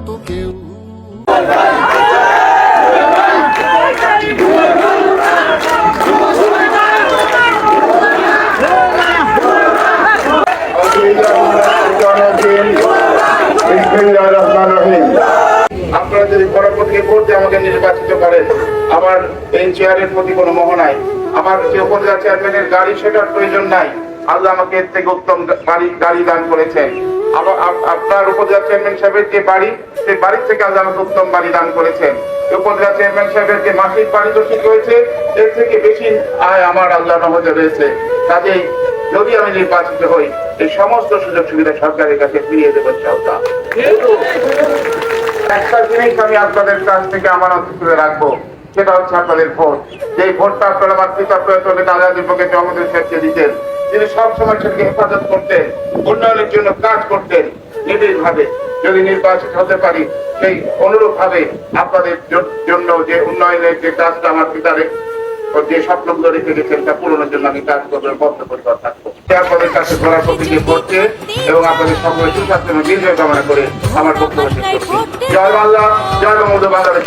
মতো কেউ আপনারা যদি ভোট দিয়ে আমাকে নির্বাচিত করেন। আমার এই চেয়ারের প্রতি কোনো মোহ নাই। আমার উপজেলা চেয়ারম্যানের গাড়ি সেটার প্রয়োজন নাই। আল্লাহ আমাকে এর থেকে উত্তম গাড়ি দান করেছেন। আবার আপনার উপজেলা চেয়ারম্যান সাহেবের যে বাড়ি, সেই বাড়ির থেকে আল্লাহ আমাকে উত্তম বাড়ি দান করেছেন। উপজেলা চেয়ারম্যান সাহেবের যে মাসিক পারিতোষিক হয়েছে এর থেকে বেশি আয় আমার আল্লাহ রহমতে রয়েছে। কাজেই যদি আমি নির্বাচিত হই, এই সমস্ত সুযোগ সুবিধা সরকারের কাছে ফিরিয়ে দেবেন চাওতা একটা জিনিস আমি আপনাদের কাছ থেকে আমার অন্তরে রাখব, সেটা হচ্ছে আপনাদের ভোট। যে ভোটটা আপনারা আমার পিতা প্রয়তনে দাদা দীপকের জগতের ক্ষেত্রে দিতেন তিনি সবসময় সেটাকে হেফাজত করতেন, উন্নয়নের জন্য কাজ করতেন নিবিড় ভাবে যদি নির্বাচিত হতে পারি, সেই অনুরূপ ভাবে আপনাদের জন্য যে উন্নয়নের যে কাজটা আমার পিতারে যে স্বপ্নগুলো রেখে গেছেন তা পূরণের জন্য আমি কাজ করব বদ্ধপরিকর থাকব আপনাদের কাছে ঘোরার প্রতিকে করছে এবং আপনাদের সকলের সুস্বাস্থ্য এবং দীর্ঘ কামনা করে আমার বক্তব্য শেষ করছি। জয় বাংলা, জয় বঙ্গবন্ধু বাংলাদেশ।